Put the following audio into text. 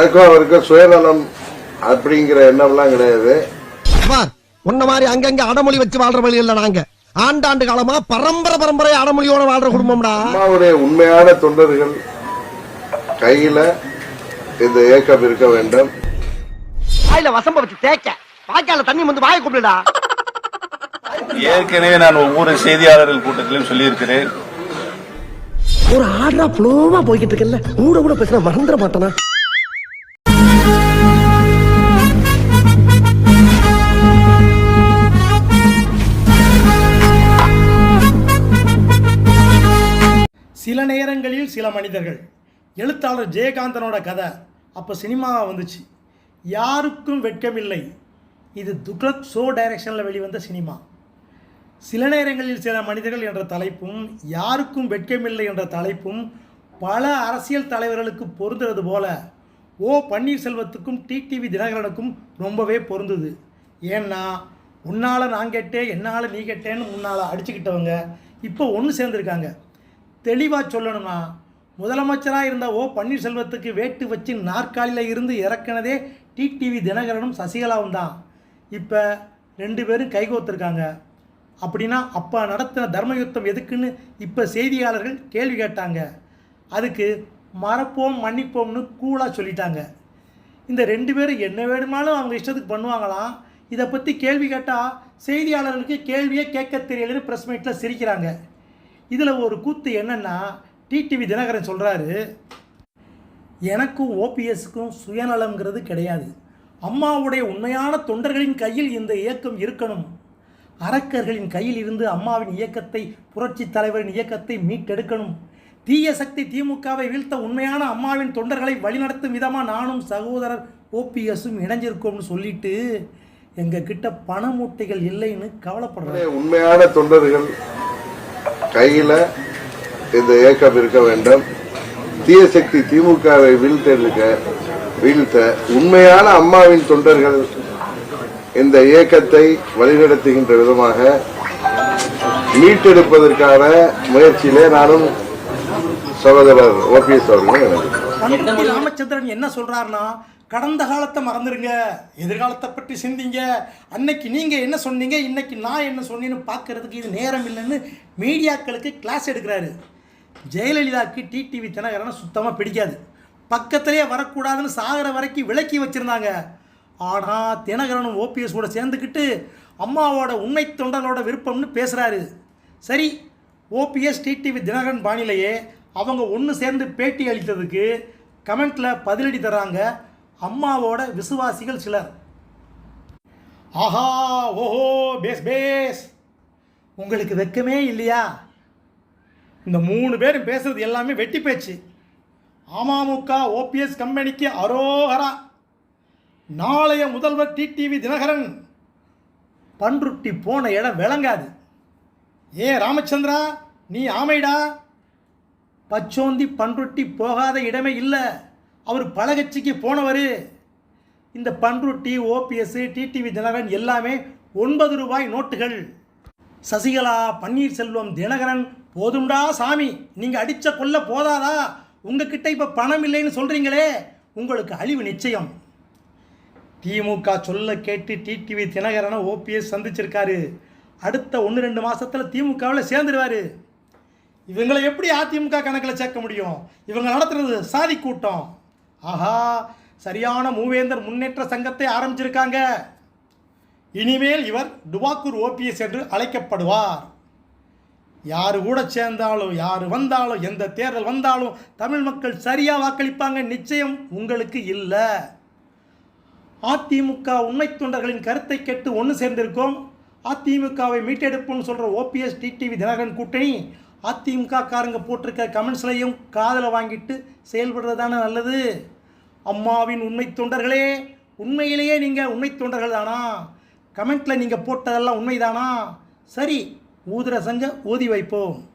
எனக்கும் அவருக்கும் சுயநலம் அப்படிங்கிற எண்ணம்லாம் கிடையாது. உன்ன மாதிரி அங்கங்க அடமொழி வச்சு வாழ்ற வழி இல்ல நாங்க. ஆண்டாண்டு காலமா பரம்பரை பரம்பரை அடமொழியோட வாழ்ற குடும்பம்டா. அம்மாவுடைய உண்மையான தொண்டர்கள் கையில இந்த இயக்கம் இருக்க வேண்டும். வாயில வசம்ப வச்சு தேய்க்க. வாய்க்கால தண்ணி வந்து வாயை கூப்பிடுடா ஏற்கனவே நான் ஒவ்வொரு செய்தியாளர்கள் கூட்டத்திலும் சொல்லியிருக்கிறேன். ஒரு ஆர்டரா ஃப்ளோவா போய்கிட்டு இருக்கல கூட கூட பேசினா மறந்துட மாட்டானா? நேரங்களில் சில மனிதர்கள். எழுத்தாளர் ஜெயகாந்தனோட கதை அப்போ சினிமாவாக வந்துச்சு. யாருக்கும் வெட்கமில்லை. இது துக்ளக் ஷோ டைரக்ஷனில் வெளிவந்த சினிமா. சில நேரங்களில் சில மனிதர்கள் என்ற தலைப்பும் யாருக்கும் வெட்கமில்லை என்ற தலைப்பும் பல அரசியல் தலைவர்களுக்கு பொருந்துறது போல ஓ பன்னீர்செல்வத்துக்கும் டிடிவி தினகரனுக்கும் ரொம்பவே பொருந்துது. ஏன்னா உன்னால் நான் கேட்டேன் என்னால் நீ கேட்டேன்னு முன்னால் அடிச்சுக்கிட்டவங்க இப்போ ஒன்று சேர்ந்துருக்காங்க. தெளிவாக சொல்லணும்னா முதலமைச்சராக இருந்த ஓ பன்னீர்செல்வத்துக்கு வேட்டு வச்சு நாற்காலியில் இருந்து இறக்குனதே டிடிவி தினகரனும் சசிகலாவும் தான். இப்போ ரெண்டு பேரும் கைகோத்துருக்காங்க. அப்படின்னா அப்போ நடத்தின தர்மயுத்தம் எதுக்குன்னு இப்போ செய்தியாளர்கள் கேள்வி கேட்டாங்க. அதுக்கு மறப்போம் மன்னிப்போம்னு கூலாக சொல்லிட்டாங்க. இந்த ரெண்டு பேரும் என்ன வேணுமானாலும் அவங்க இஷ்டத்துக்கு பண்ணுவாங்களாம். இதை பற்றி கேள்வி கேட்டால் செய்தியாளர்களுக்கு கேள்வியே கேட்க தெரியலன்னு ப்ரெஸ் மீட்டில் சிரிக்கிறாங்க. இதில் ஒரு கூத்து என்னென்னா டிடிவி தினகரன் சொல்கிறாரு எனக்கும் ஓபிஎஸ்க்கும் சுயநலம்ங்கிறது கிடையாது. அம்மாவுடைய உண்மையான தொண்டர்களின் கையில் இந்த இயக்கம் இருக்கணும். அரக்கர்களின் கையில் இருந்து அம்மாவின் இயக்கத்தை புரட்சி தலைவரின் இயக்கத்தை மீட்டெடுக்கணும். தீய சக்தி திமுகவை வீழ்த்த உண்மையான அம்மாவின் தொண்டர்களை வழிநடத்தும் விதமாக நானும் சகோதரர் ஓபிஎஸும் இணைஞ்சிருக்கோம்னு சொல்லிட்டு எங்கக்கிட்ட பண மூட்டைகள் இல்லைன்னு கவலைப்படுறேன் உண்மையான தொண்டர்கள் கையில இந்த இயக்கம் இருக்க வேண்டும். தீய சக்தி திமுகவை வீழ்த்தெடுக்க வீழ்த்த உண்மையான அம்மாவின் தொண்டர்கள் இந்த இயக்கத்தை வழிநடத்துகின்ற விதமாக மீட்டெடுப்பதற்கான முயற்சியிலே நானும் சகோதரர் ஓபிஎஸ் அவர்களும் ராமச்சந்திரன் என்ன சொல்றாருன்னா கடந்த காலத்தை மறந்துடுங்க எதிர்காலத்தை பற்றி சிந்திங்க. அன்னைக்கு நீங்கள் என்ன சொன்னீங்க? இன்னைக்கு நான் என்ன சொன்னேன்னு பார்க்கறதுக்கு இது நேரம் இல்லைன்னு மீடியாக்களுக்கு கிளாஸ் எடுக்கிறாரு. ஜெயலலிதாவுக்கு டிடிவி தினகரனை சுத்தமாக பிடிக்காது. பக்கத்திலே வரக்கூடாதுன்னு சாகிற வரைக்கும் விலக்கி வச்சுருந்தாங்க. ஆனால் தினகரனும் ஓபிஎஸ் கூட சேர்ந்துக்கிட்டு அம்மாவோட உண்மை தொண்டர்களோட விருப்பம்னு பேசுகிறாரு சரி ஓபிஎஸ் டிடிவி தினகரன் பாணியிலேயே அவங்க ஒன்று சேர்ந்து பேட்டி அளித்ததுக்கு கமெண்ட்டில் பதிலடி தராங்க அம்மாவோட விசுவாசிகள் சிலர். ஆஹா ஓஹோ பேஸ் பேஸ். உங்களுக்கு வெக்கமே இல்லையா? இந்த மூணு பேரும் பேசுறது எல்லாமே வெட்டி பேச்சு. அமமுக ஓபிஎஸ் கம்பெனிக்கு அரோகரா. நாளைய முதல்வர் டிடிவி தினகரன். பன்ருட்டி போன இடம் விளங்காது. ஏ ராமச்சந்திரா நீ ஆமைடா. பச்சோந்தி பன்ருட்டி போகாத இடமே இல்லை. அவர் பழகட்சிக்கு போனவர். இந்த பன்ருட்டி ஓபிஎஸ் டிடிவி தினகரன் எல்லாமே ஒன்பது ரூபாய் நோட்டுகள். சசிகலா பன்னீர்செல்வம் தினகரன் போதும்டா சாமி நீங்கள் அடித்த கொல்ல போதாதா? உங்ககிட்ட இப்போ பணம் இல்லைன்னு சொல்கிறீங்களே உங்களுக்கு அழிவு நிச்சயம். திமுக சொல்ல கேட்டு டிடிவி தினகரனை ஓபிஎஸ் சந்திச்சிருக்காரு. அடுத்த ஒன்று ரெண்டு மாதத்தில் திமுகவில் சேர்ந்துருவார். இவங்களை எப்படி அதிமுக கணக்கில் சேர்க்க முடியும்? இவங்க நடத்துறது சாதி கூட்டம். ஆஹா சரியான மூவேந்தர் முன்னேற்ற சங்கத்தை ஆரம்பிச்சிருக்காங்க. இனிமேல் இவர் டுவாக்கூர் ஓபிஎஸ் என்று அழைக்கப்படுவார். யார் கூட சேர்ந்தாலும் யார் வந்தாலும் எந்த தேர்தல் வந்தாலும் தமிழ் மக்கள் சரியாக வாக்களிப்பாங்க நிச்சயம் உங்களுக்கு இல்லை. அதிமுக உண்மை தொண்டர்களின் கருத்தை கேட்டு ஒன்று சேர்ந்திருக்கோம். அதிமுகவை மீட்டெடுப்புன்னு சொல்கிற ஓபிஎஸ் டிடிவி தினகரன் கூட்டணி அதிமுக காரங்க போட்டிருக்க கமெண்ட்ஸ்லையும் காதில் வாங்கிட்டு செயல்படுறது தானே நல்லது? அம்மாவின் உண்மை தொண்டர்களே உண்மையிலேயே நீங்கள் உண்மை தொண்டர்கள் தானா? கமெண்ட்டில் நீங்கள் போட்டதெல்லாம் உண்மைதானா? சரி ஊதுற சங்க ஊதி வைப்போம்.